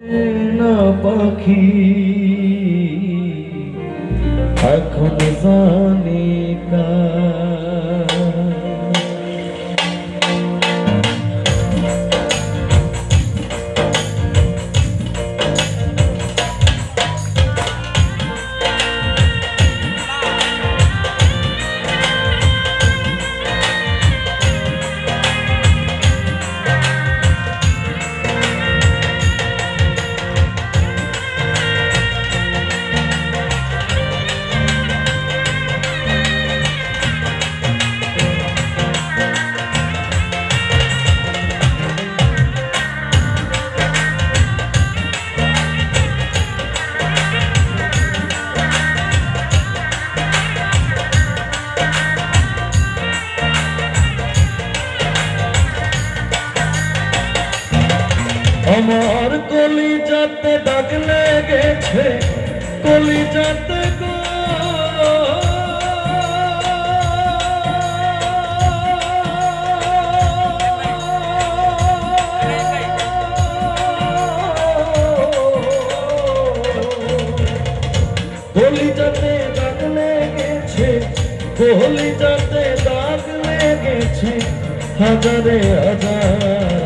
না পাখি এখন জানি আমার কলি যাতে দাগ লেগেছে কলি যাতে গো। কলি যাতে দাগ লেগেছে কলি যাতে দাগ লেগেছে, হাজারে হাজার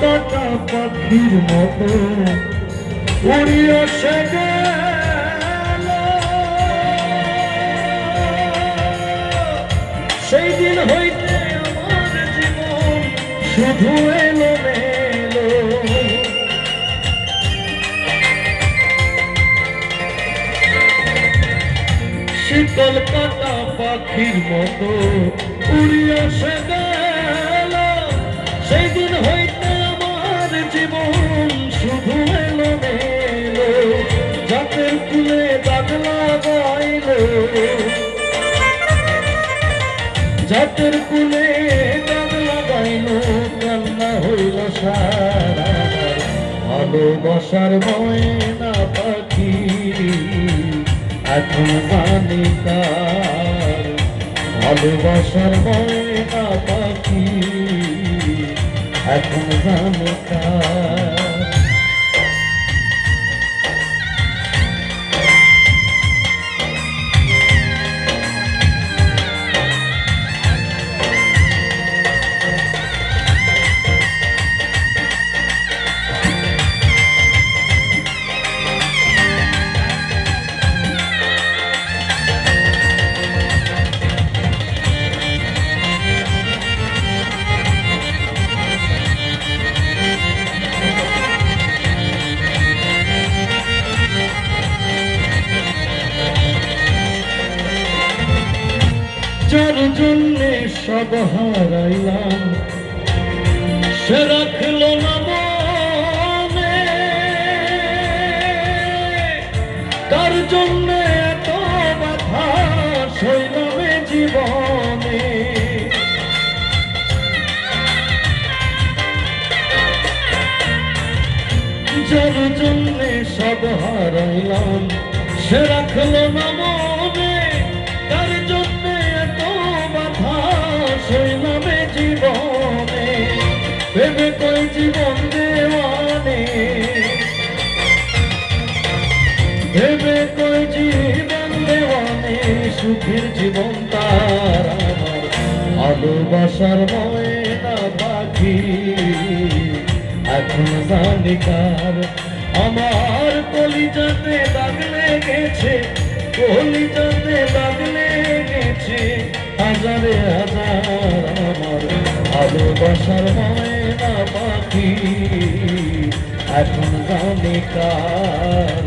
কাটা পাখির মতো উড়িয়ে সে। সেই দিন হইতে আমার জীবন শুধু এলো শীতল কাটা পাখির মতো উড়িয়ে সে গেল। সেই জাতের কুলে দাগ লাগাইল জাতের কুলে দাগ লাগাইল কান্না হইল সারা ভালোবাসার ময়না পাখি, এখন জানি তার ভালোবাসার ময়না পাখি, এখন জানি তার জন্যে সব হারাইলাম। সে রাখল না তার জন্য এত ব্যথা সইলামে জীবনে। যার জন্যে সব হারাইলাম, সে রাখল না সুখের জীবন তার আমার ভালোবাসার ময়না পাখি। এখন জানি আমার কলি যাতে দাগ লেগেছে কলি যাতে দাগ লেগেছে। হাজারে হাজার আমার ভালোবাসার ময়না পাখি। এখন জানি কার